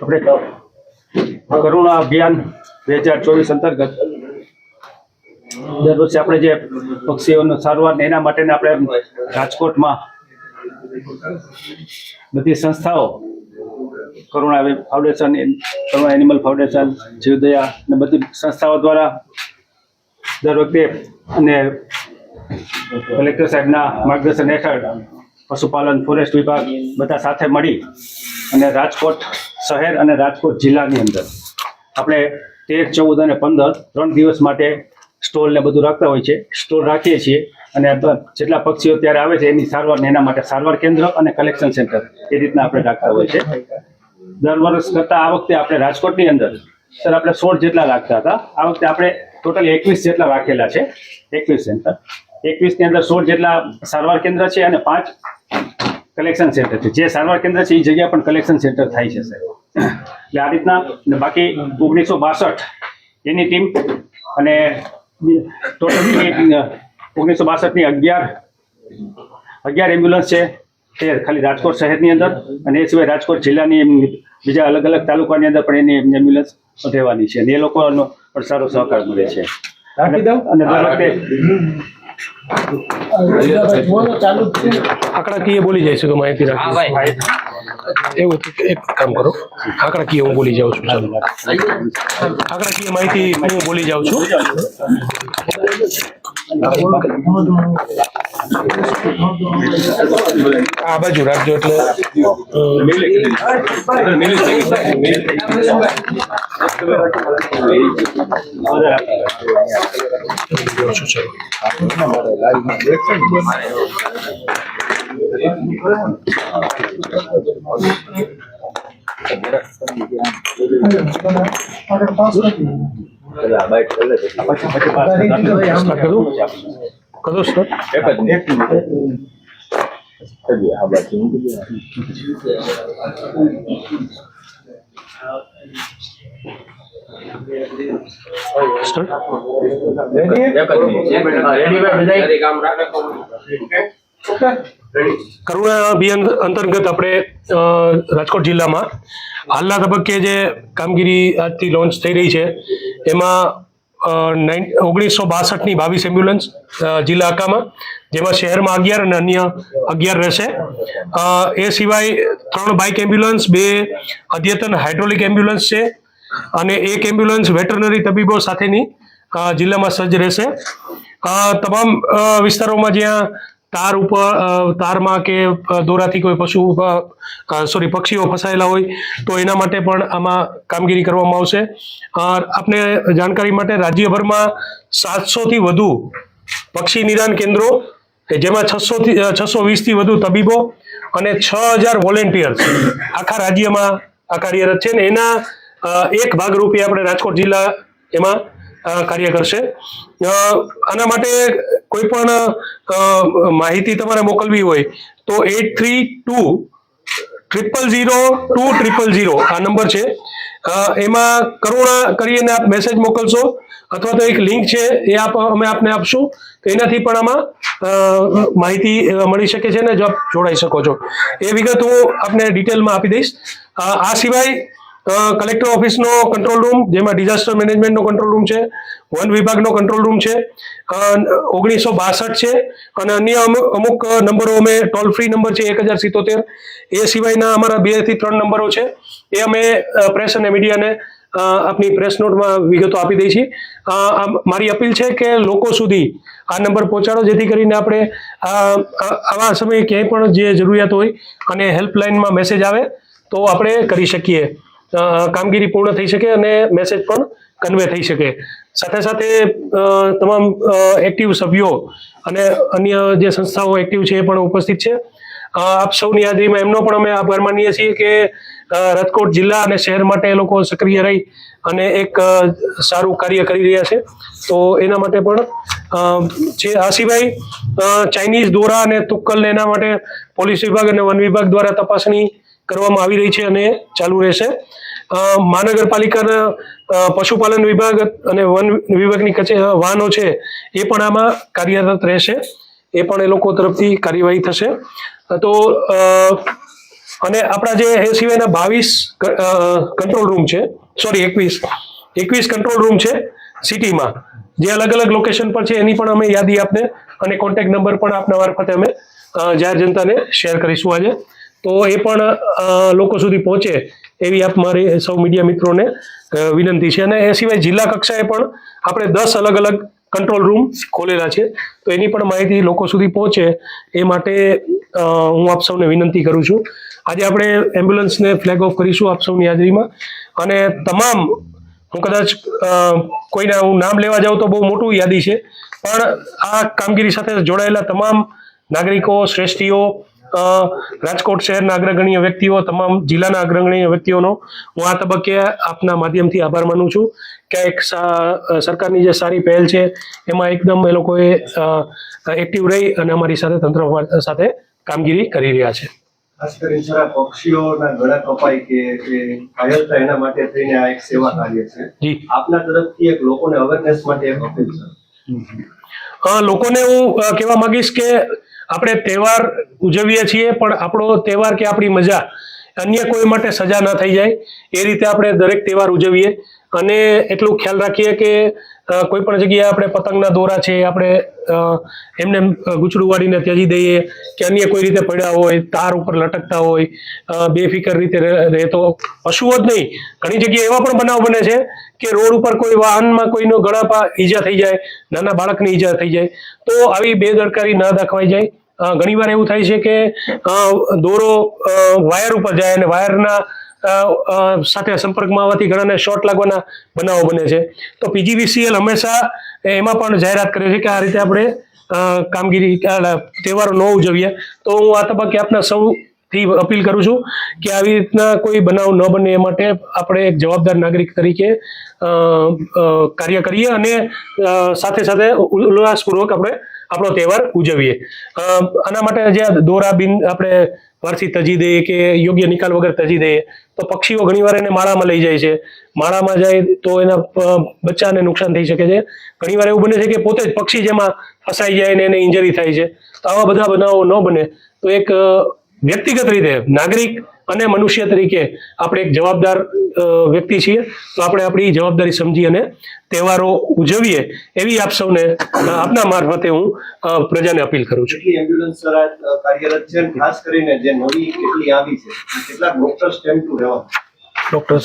આપણે કરુણા અભિયાન બે હજાર ચોવીસ અંતર્ગત દર વર્ષે આપણે જે પક્ષીઓનો સારવાર એના માટે આપણે રાજકોટમાં બધી સંસ્થાઓ, Karuna foundation Karuna animal foundation, જીવદયા અને બધી સંસ્થાઓ દ્વારા દર વખતે અને કલેક્ટર સાહેબના માર્ગદર્શન હેઠળ પશુપાલન ફોરેસ્ટ વિભાગ બધા સાથે મળી અને રાજકોટ શહેર અને રાજકોટ જિલ્લાની અંદર આપણે તેર, ચૌદ અને પંદર ત્રણ દિવસ માટે સ્ટોલ ને બધું રાખતા હોય છે. સ્ટોલ રાખીએ છીએ અને જેટલા પક્ષીઓ ત્યારે આવે છે એની સારવાર એના માટે સારવાર કેન્દ્ર અને કલેક્શન સેન્ટર એ રીતના આપણે રાખતા હોય છે. દર વર્ષ કરતાં આ વખતે આપણે રાજકોટની અંદર સર આપણે સોળ જેટલા રાખતા હતા. આ વખતે આપણે ટોટલ એકવીસ જેટલા રાખેલા છે. એકવીસ સેન્ટર એકવીસની અંદર સોળ જેટલા સારવાર કેન્દ્ર છે અને પાંચ કલેક્શન સેન્ટર છે. જે સારવાર કેન્દ્ર છે એ જગ્યા પણ કલેક્શન સેન્ટર થાય છે એટલે આ રીતના બાકી ઓગણીસો બાસઠ એની ટીમ અને ટોટલ ઓગણીસો બાસઠની અગિયાર અગિયાર એમ્બ્યુલન્સ છે તે ખાલી રાજકોટ શહેરની અંદર અને એ સિવાય રાજકોટ જિલ્લાની બીજા અલગ અલગ તાલુકાની અંદર પણ એની એમ્બ્યુલન્સ રહેવાની છે. અને એ લોકોનો પણ સારો સહકાર મળે છે. અને અને દર વખતે આંકડાકીય બોલી જાય છે તો માહિતી રાખી એવું તો એક કામ કરો આંકડાકીય હું બોલી જાઉં છું ચાલો આંકડાકીય માહિતી હું બોલી જાઉં છું આ બાજુ રાખજો એટલે સ્ટાર્ટ કરું કરું સર કરુણા અભિયાન અંતર્ગત આપણે રાજકોટ જિલ્લામાં હાલના તબક્કે જે કામગીરી આજથી લોન્ચ થઈ રહી છે એમાં ઓગણીસો બાસઠની બાવીસ એમ્બ્યુલન્સ જિલ્લા આકામાં જેમાં શહેરમાં અગિયાર અને અન્ય અગિયાર રહેશે. એ સિવાય ત્રણ બાઇક એમ્બ્યુલન્સ, બે અદ્યતન હાઇડ્રોલિક એમ્બ્યુલન્સ છે અને એક એમ્બ્યુલન્સ વેટરનરી તબીબો સાથેની જિલ્લામાં સજ્જ રહેશે. તમામ વિસ્તારોમાં જ્યાં તાર ઉપર તારમાં કે દોરાથી કોઈ પશુ સોરી પક્ષીઓ ફસાયેલા હોય, તો એના માટે પણ આમાં કામગીરી કરવામાં આવશે. આપને જાણકારી માટે રાજ્યભરમાં સાતસોથી વધુ પક્ષી નિદાન કેન્દ્રો જેમાં છસોથી છસો વીસથી વધુ તબીબો અને છ હજાર વોલેન્ટિયર્સ આખા રાજ્યમાં આ કાર્યરત છે. ને એના એક ભાગરૂપે આપણે રાજકોટ જિલ્લા એમાં કાર્ય કરશે. આના માટે કોઈ પણ માહિતી તમારે મોકલવી હોય, તો eight three two triple zero two triple zero આ નંબર છે. એમાં કરુણા કરીને આપ મેસેજ મોકલશો, અથવા તો એક લિંક છે એ આપ, અમે આપને આપશું. તો એનાથી પણ આમાં માહિતી મળી શકે છે ને જો આપ જોડાઈ શકો છો. એ વિગત હું આપને ડિટેલમાં આપી દઈશ. આ સિવાય કલેક્ટર ઓફિસનો કંટ્રોલ રૂમ જેમાં ડિઝાસ્ટર મેનેજમેન્ટનો કંટ્રોલ રૂમ છે, વન વિભાગનો કંટ્રોલ રૂમ છે ઓગણીસો બાસઠ છે, અને અન્ય અમુ- અમુક નંબરો અમે ટોલ ફ્રી નંબર છે, એક હજાર સિત્તોતેર. એ સિવાયના અમારા બેથી ત્રણ નંબરો છે. એ અમે પ્રેસ અને મીડિયાને આપની પ્રેસ નોટમાં વિગતો આપી દઈ છીએ. મારી અપીલ છે કે લોકો સુધી આ નંબર પહોંચાડો, જેથી કરીને આપણે આવા સમયે ક્યાંય પણ જે જરૂરિયાત હોય અને હેલ્પલાઇનમાં મેસેજ આવે, તો આપણે કરી શકીએ. કામગીરી પૂર્ણ થઈ શકે અને મેસેજ પણ કન્વે થઈ શકે. સાથે સાથે તમામ એક્ટિવ સભ્યો અને અન્ય જે સંસ્થાઓ એક્ટિવ છે એ પણ ઉપસ્થિત છે. આપ સૌની હાજરીમાં એમનો પણ અમે આભાર માનીએ છીએ કે રાજકોટ જિલ્લા અને શહેર માટે એ લોકો સક્રિય રહી અને એક સારું કાર્ય કરી રહ્યા છે. તો એના માટે પણ છે આ સિવાય ચાઇનીઝ દોરા અને તુક્કલને એના માટે પોલીસ વિભાગ અને વન વિભાગ દ્વારા તપાસણી કરવામાં આવી રહી છે અને ચાલુ રહેશે. મહાનગરપાલિકાના પશુપાલન વિભાગ અને વન વિભાગની કચે વાહનો છે, એ પણ આમાં કાર્યરત રહેશે. એ પણ એ લોકો તરફથી કાર્યવાહી થશે. તો અને આપણા જે એ સિવાયના બાવીસ કંટ્રોલ રૂમ છે સોરી એકવીસ એકવીસ કંટ્રોલ રૂમ છે સિટીમાં. જે અલગ અલગ લોકેશન પર છે, એની પણ અમે યાદી આપને અને કોન્ટેક્ટ નંબર પણ આપના મારફતે અમે જાહેર જનતાને શેર કરીશું આજે. તો એ પણ લોકો સુધી પહોંચે એવી આપ મારી સૌ મીડિયા મિત્રોને વિનંતી છે. અને એ સિવાય જિલ્લા કક્ષાએ પણ આપણે દસ અલગ અલગ કંટ્રોલ રૂમ ખોલેલા છે. તો એની પણ માહિતી લોકો સુધી પહોંચે એ માટે હું આપ સૌને વિનંતી કરું છું. આજે આપણે એમ્બ્યુલન્સને ફ્લેગ ઓફ કરીશું આપ સૌની હાજરીમાં. અને તમામ, હું કદાચ કોઈના હું નામ લેવા જાઉં તો બહુ મોટું યાદી છે. પણ આ કામગીરી સાથે જોડાયેલા તમામ નાગરિકો, શ્રેષ્ઠીઓ રાજકોટ શહેરના અગ્રગણ્ય વ્યક્તિઓ તમામ જિલ્લાના અગ્રગણ્ય વ્યક્તિઓનો હું આ તબક્કે આપના માધ્યમથી આભાર માનું છું. કે એક સરકારની જે સારી પહેલ છે એમાં એકદમ એ લોકોએ એક્ટિવ રહી અને અમારી સાથે તંત્ર સાથે કામગીરી કરી રહ્યા છે. ખાસ કરીને પક્ષીઓના ગળા કપાય કે ઘાયલ થાય એના માટે થઈને આ એક સેવા કાર્ય છે. આપના તરફથી એક લોકોને અવેરનેસ માટે એક અપીલ છે લોકોને હું કહેવા માંગીશ કે આપણે તહેવાર ઉજવીએ છીએ, પણ આપણો તહેવાર કે આપણી મજા અન્ય કોઈ માટે સજા ન થઈ જાય. એ રીતે આપણે દરેક તહેવાર ઉજવીએ. અને એટલું ખ્યાલ રાખીએ કે કોઈ પણ જગ્યાએ આપણે પતંગના દોરા છે, આપણે એમને ગૂંચડું વાળીને ત્યજી દઈએ કે અન્ય કોઈ રીતે પડ્યા હોય, તાર ઉપર લટકતા હોય બેફિકર રીતે રહેતો પશુઓ જ નહીં. ઘણી જગ્યાએ એવા પણ બનાવ બને છે કે રોડ ઉપર કોઈ વાહનમાં કોઈનો ગળાપા ઈજા થઈ જાય, નાના બાળકની ઈજા થઈ જાય, તો આવી બેદરકારી ન દાખવાઈ જાય. ઘણીવાર એવું થાય છે કે દોરો વાયર ઉપર જાય અને વાયરના સાથે સંપર્કમાં આવવાથી ઘણાને શોર્ટ લાગવાના બનાવો બને છે. તો પીજીવીસીએલ હંમેશા એમાં પણ જાહેરાત કરે છે કે આ રીતે આપણે કામગીરી તહેવારો ન ઉજવીએ. તો હું આ તબક્કે આપના સૌથી અપીલ કરું છું કે આવી રીતના કોઈ બનાવ ન બને એ માટે આપણે એક જવાબદાર નાગરિક તરીકે કાર્ય કરીએ અને સાથે સાથે ઉલ્લાસપૂર્વક આપણે આપણો તહેવાર ઉજવીએ. આના માટે જે દોરા બિન આપણે વારથી તજી દઈએ કે યોગ્ય નિકાલ વગર તજી દઈએ, તો પક્ષીઓ ઘણીવાર એને માળામાં લઈ જાય છે. માળામાં જાય તો એના બચ્ચાને નુકસાન થઈ શકે છે. ઘણીવાર એવું બને છે કે પોતે જ પક્ષી જેમાં ફસાઈ જાય ને એને ઇન્જરી થાય છે. તો આવા બધા બનાવો ન બને. તો એક વ્યક્તિગત રીતે નાગરિક અને મનુષ્ય તરીકે આપણે એક જવાબદાર વ્યક્તિ છીએ. તો આપણે આપણી જવાબદારી સમજી અને તહેવારો ઉજવીએ એવી આપ સૌને આપના મારફતે હું પ્રજાને અપીલ કરું છું. કેટલી એમ્બ્યુલન્સ કાર્યરત છે? ખાસ કરીને જે નવી કેટલી આવી છે કેટલા ડોક્ટર સ્ટેમ્પ ટુ રહેવા ડોક્ટર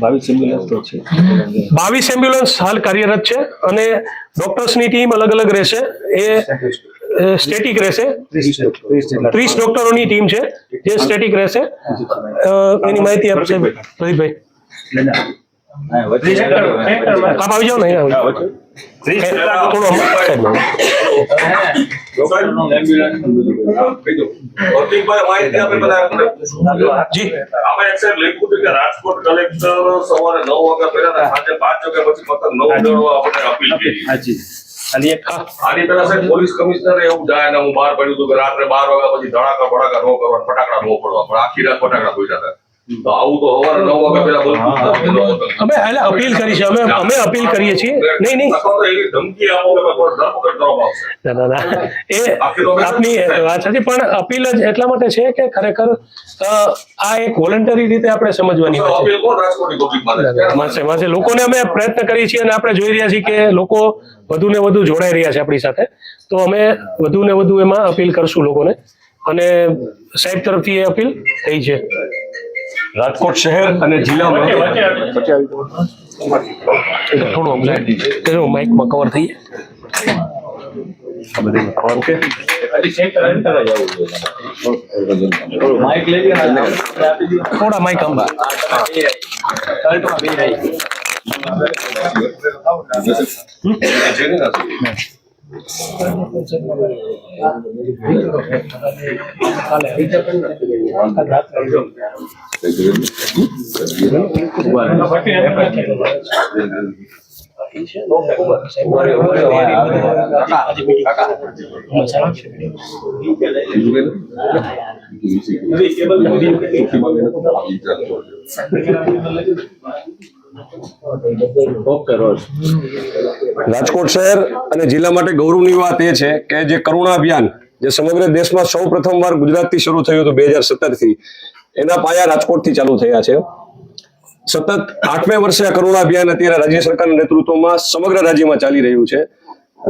બાવીસ એમ્બ્યુલન્સ તો છે. બાવીસ એમ્બ્યુલન્સ હાલ કાર્યરત છે અને ડોક્ટર્સની ટીમ અલગ અલગ રહેશે. એ સ્ટેટિક રહેશે ત્રીસ ડોક્ટરોની ટીમ છે જે સ્ટેટિક રહેશે અ, એની માહિતી આપશે પ્રદીપભાઈ આપ આવી જાઓ ને અહીંયા આવી જાઓ. થોડું આમ સાઈડમાં. પ્રતિકભાઈ માહિતી આપે બધા જી અમે એક સાહેબ લખ્યું હતું કે રાજકોટ કલેક્ટર સવારે નવ વાગ્યા પહેલા ને સાંજે પાંચ વાગ્યા પછી પતંગ નવ ઉડાડવા આપણે અપીલ કરી હાજી અને એક આની સાહેબ પોલીસ કમિશનરે એવું હું બહાર પડ્યું હતું કે રાત્રે બાર વાગ્યા પછી ધડાકા ફટાકા નો કરવા ફટાકડા નો પડવા પણ આખી રાત ફટાકડા ફૂટ્યા હતા. તો આવું તો સવારે નવ વાગ્યા પહેલા બધું જ નથી નહોતું. અમે એટલે અપીલ કરી છે અમે અમે અપીલ કરીએ છીએ. નહીં નહીં. એવી ધમકી આપો કે થોડો ધરપકડ કરવામાં ના ના ના. એ આપની વાત સાચી પણ અપીલ જ એટલા માટે છે કે ખરેખર આ એક વોલન્ટરી રીતે આપણે સમજવાની વાત છે. માસે લોકોને અમે પ્રયત્ન કરીએ છીએ અને આપણે જોઈ રહ્યા છીએ કે લોકો વધુ ને વધુ જોડાઈ રહ્યા છે આપણી સાથે તો અમે વધુ ને વધુ એમાં અપીલ કરશું લોકોને. અને સાહેબ તરફથી એ અપીલ થઈ છે. રાજકોટ શહેર અને જિલ્લામાં. થોડું સાહેબ માઇકમાં કવર થઈ ઓકે થોડા માઇક અંબા Kakak. રાજકોટ શહેર અને જિલ્લા માટે ગૌરવની વાત એ છે કે જે કરુણા અભિયાન જે સમગ્ર દેશમાં સૌ પ્રથમવાર ગુજરાતથી શરૂ થયું હતું બે હજાર સત્તરથી, એના પાયા રાજકોટથી ચાલુ થયા છે. સતત આઠમે વર્ષે આ કરુણા અભિયાન અત્યારે રાજ્ય સરકારના નેતૃત્વમાં સમગ્ર રાજ્યમાં ચાલી રહ્યું છે.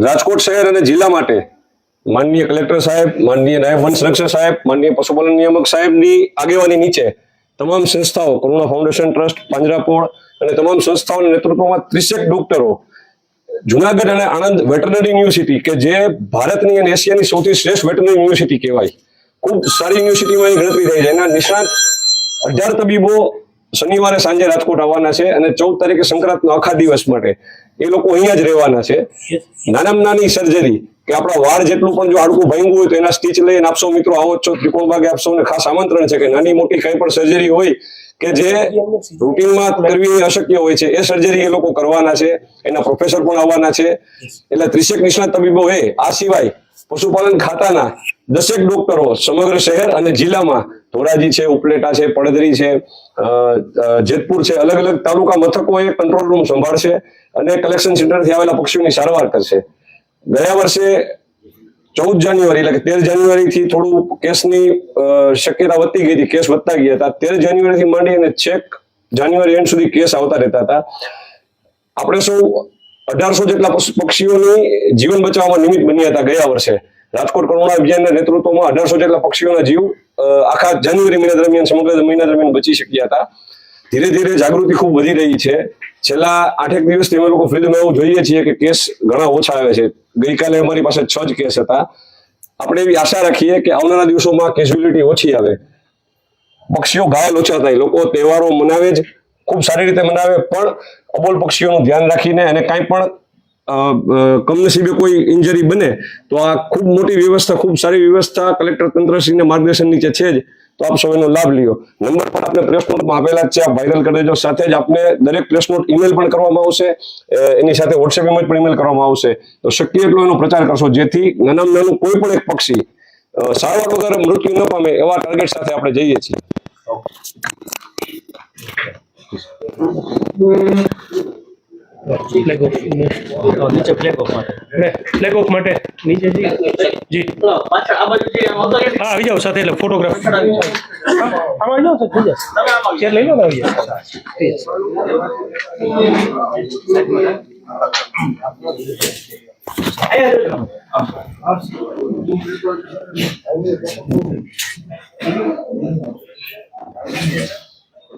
રાજકોટ શહેર અને જિલ્લા માટે માનનીય કલેક્ટર સાહેબ, માનનીય નાયબ વન સંરક્ષક સાહેબ, માનનીય પશુપાલન નિયામક સાહેબની આગેવાની નીચે તમામ સંસ્થાઓ, કરુણા ફાઉન્ડેશન ટ્રસ્ટ, પાંજરાપોળ અને તમામ સંસ્થાઓના નેતૃત્વમાં ત્રીસેક ડોક્ટરો, જુનાગઢ અને આણંદ વેટરનરી યુનિવર્સિટી, કે જે ભારતની અને એશિયાની સૌથી શ્રેષ્ઠ વેટરનરી યુનિવર્સિટી કહેવાય. ખૂબ સારી યુનિવર્સિટીમાં ગણતરી થઈ છે એના નિષ્ણાત અઢાર તબીબો શનિવારે સાંજે રાજકોટ આવવાના છે અને ચૌદ તારીખે સંક્રાંતનો આખા દિવસ માટે એ લોકો અહીંયા જ રહેવાના છે. નાનામાં નાની સર્જરી કે આપણા વાળ જેટલું પણ જો હાડકું ભાંગ્યું હોય તો એના સ્ટીચ લઈને આપશો મિત્રો, આવો છો ત્રિકોણ ભાગે આપશો. અને ખાસ આમંત્રણ છે કે નાની મોટી કઈ પણ સર્જરી હોય કે જે રૂટીનમાં કરવી અશક્ય હોય છે. એ સર્જરી એ લોકો કરવાના છે. એના પ્રોફેસર પણ આવવાના છે. એટલે ત્રીસેક નિષ્ણાત તબીબો એ આ સિવાય પશુપાલન ખાતાના દસેક ડોક્ટરો સમગ્ર શહેર અને જિલ્લામાં ધોરાજી છે, ઉપલેટા છે, પડદરી છે જેતપુર છે, અલગ અલગ તાલુકા મથકો એ કંટ્રોલ રૂમ સંભાળશે અને કલેક્શન સેન્ટરથી આવેલા પક્ષીઓની સારવાર કરશે. ગયા વર્ષે ચૌદ જાન્યુઆરી એટલે કે તેર જાન્યુઆરીથી થોડું કેસની શક્યતા વધતી ગઈ હતી, કેસ વધતા ગયા હતા. તેર જાન્યુઆરીથી માંડી અને છેક જાન્યુઆરી એન્ડ સુધી કેસ આવતા રહેતા હતા. આપણે સૌ અઢારસો જેટલા પક્ષીઓની જીવન બચાવવામાં નિમિત્ત બન્યા હતા ગયા વર્ષે. રાજકોટ કરુણા અભિયાનના નેતૃત્વમાં અઢારસો જેટલા પક્ષીઓના જીવ આખા જાન્યુઆરી મહિના દરમિયાન, સમગ્ર મહિના દરમિયાન બચી શક્યા હતા. ધીરે ધીરે જાગૃતિ ખૂબ વધી રહી છે. છેલ્લા આઠેક દિવસથી અમે લોકો ફિલ્ડમાં એવું જોઈએ છીએ કે કેસ ઘણા ઓછા આવે છે. ગઈકાલે અમારી પાસે છ જ કેસ હતા. આપણે એવી આશા રાખીએ કે આવનારા દિવસોમાં કેઝ્યુલિટી ઓછી આવે. પક્ષીઓ ઘાયલ ઓછા થાય. લોકો તહેવારો મનાવે જ, ખૂબ સારી રીતે મનાવે, પણ અબોલ પક્ષીઓનું ધ્યાન રાખીને અને કાંઈ પણ કમનસીબે કોઈ ઇન્જરી બને, તો આ ખૂબ મોટી વ્યવસ્થા, ખૂબ સારી વ્યવસ્થા કલેક્ટર તંત્રશ્રીના માર્ગદર્શન નીચે છે જ. તો આપ સૌ એનો લાભ લ્યો. નંબર પણ આપણે પ્રેસ નોટમાં આપેલા જ છે. આપ વાયરલ કરી દેજો. સાથે જ આપને દરેક પ્રેસ નોટ ઈમેલ પણ કરવામાં આવશે. એની સાથે વોટ્સએપ ઇમેજ પણ ઈમેલ કરવામાં આવશે. તો શક્ય એટલો એનો પ્રચાર કરશો. જેથી નાનામાં નાનું કોઈ પણ એક પક્ષી સારવાર વગર મૃત્યુ ન પામે એવા ટાર્ગેટ સાથે આપણે જઈએ છીએ. ફ્લેગ ઓફ નીચે ફ્લેગ ઓફ માટે. ફ્લેગ ઓફ માટે. નીચે જી. જી. પાછળ આ બાજુ જે આમ અંદર હા આવી જાઓ સાથે એટલે ફોટોગ્રાફ આવી જાઓ. આમાં આવી જાઓ તો થઈ જશે તમે આમ આવી ચેર લઈ લો ને આવી જાઓ.